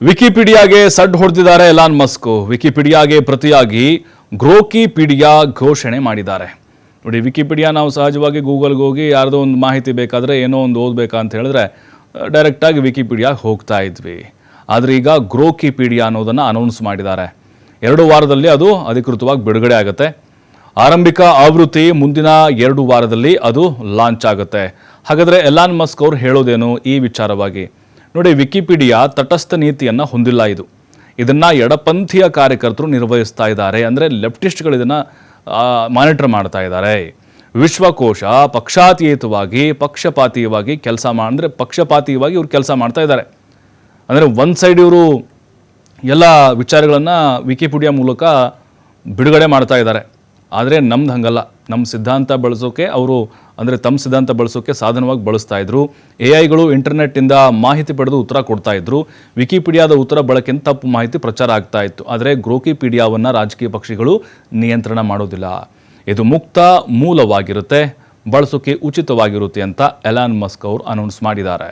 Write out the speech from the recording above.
ವಿಕಿಪೀಡಿಯಾಗೆ ಸಡ್ ಹೊಡೆದಿದ್ದಾರೆ Elon Musk. ವಿಕಿಪೀಡಿಯಾಗೆ ಪ್ರತಿಯಾಗಿ ಗ್ರೋಕಿಪೀಡಿಯಾ ಘೋಷಣೆ ಮಾಡಿದ್ದಾರೆ. ನೋಡಿ, ವಿಕಿಪೀಡಿಯಾ ನಾವು ಸಹಜವಾಗಿ ಗೂಗಲ್ಗೆ ಹೋಗಿ ಯಾರ್ದೋ ಒಂದು ಮಾಹಿತಿ ಬೇಕಾದರೆ ಏನೋ ಒಂದು ಓದಬೇಕಾ ಅಂತ ಹೇಳಿದ್ರೆ ಡೈರೆಕ್ಟಾಗಿ ವಿಕಿಪೀಡಿಯಾಗೆ ಹೋಗ್ತಾ ಇದ್ವಿ. ಆದರೆ ಈಗ ಗ್ರೋಕಿಪೀಡಿಯಾ ಅನ್ನೋದನ್ನು ಅನೌನ್ಸ್ ಮಾಡಿದ್ದಾರೆ. ಎರಡು ವಾರದಲ್ಲಿ ಅದು ಅಧಿಕೃತವಾಗಿ ಬಿಡುಗಡೆ ಆಗುತ್ತೆ. ಆರಂಭಿಕ ಆವೃತ್ತಿ ಮುಂದಿನ ಎರಡು ವಾರದಲ್ಲಿ ಅದು ಲಾಂಚ್ ಆಗುತ್ತೆ. ಹಾಗಾದರೆ ಎಲಾನ್ ಮಸ್ಕ್ ಅವರು ಹೇಳೋದೇನು ಈ ವಿಚಾರವಾಗಿ? ನೋಡಿ, ವಿಕಿಪೀಡಿಯಾ ತಟಸ್ಥ ನೀತಿಯನ್ನು ಹೊಂದಿಲ್ಲ ಇದು. ಇದನ್ನು ಎಡಪಂಥೀಯ ಕಾರ್ಯಕರ್ತರು ನಿರ್ವಹಿಸ್ತಾ ಇದ್ದಾರೆ. ಅಂದರೆ ಲೆಫ್ಟಿಸ್ಟ್ಗಳು ಇದನ್ನು ಮಾನಿಟರ್ ಮಾಡ್ತಾ ಇದ್ದಾರೆ. ವಿಶ್ವಕೋಶ ಪಕ್ಷಾತೀತವಾಗಿ, ಪಕ್ಷಪಾತೀಯವಾಗಿ ಕೆಲಸ ಮಾ, ಅಂದರೆ ಪಕ್ಷಪಾತೀಯವಾಗಿ ಇವ್ರು ಕೆಲಸ ಮಾಡ್ತಾ ಇದ್ದಾರೆ. ಅಂದರೆ ಒಂದು ಸೈಡ್ ಇವರು ಎಲ್ಲ ವಿಚಾರಗಳನ್ನು ವಿಕಿಪೀಡಿಯಾ ಮೂಲಕ ಬಿಡುಗಡೆ ಮಾಡ್ತಾ ಇದ್ದಾರೆ. ಆದರೆ ನಮ್ದು ಹಂಗಲ್ಲ. ನಮ್ಮ ಸಿದ್ಧಾಂತ ಬಳಸೋಕೆ ಅವರು ಅಂದರೆ ತಮ್ಮ ಸಿದ್ಧಾಂತ ಬಳಸೋಕೆ ಸಾಧನವಾಗಿ ಬಳಸ್ತಾ ಇದ್ರು. ಎ ಐಗಳು ಇಂಟರ್ನೆಟ್ಟಿಂದ ಮಾಹಿತಿ ಪಡೆದು ಉತ್ತರ ಕೊಡ್ತಾ ಇದ್ರು. ವಿಕಿಪೀಡಿಯಾದ ಉತ್ತರ ಬಳಕೆಯಿಂದ ತಪ್ಪು ಮಾಹಿತಿ ಪ್ರಚಾರ ಆಗ್ತಾ ಇತ್ತು. ಆದರೆ ಗ್ರೋಕಿಪೀಡಿಯಾವನ್ನು ರಾಜಕೀಯ ಪಕ್ಷಿಗಳು ನಿಯಂತ್ರಣ ಮಾಡೋದಿಲ್ಲ. ಇದು ಮುಕ್ತ ಮೂಲವಾಗಿರುತ್ತೆ, ಬಳಸೋಕೆ ಉಚಿತವಾಗಿರುತ್ತೆ ಅಂತ ಎಲಾನ್ ಮಸ್ಕ್ ಅವರು ಅನೌನ್ಸ್ ಮಾಡಿದ್ದಾರೆ.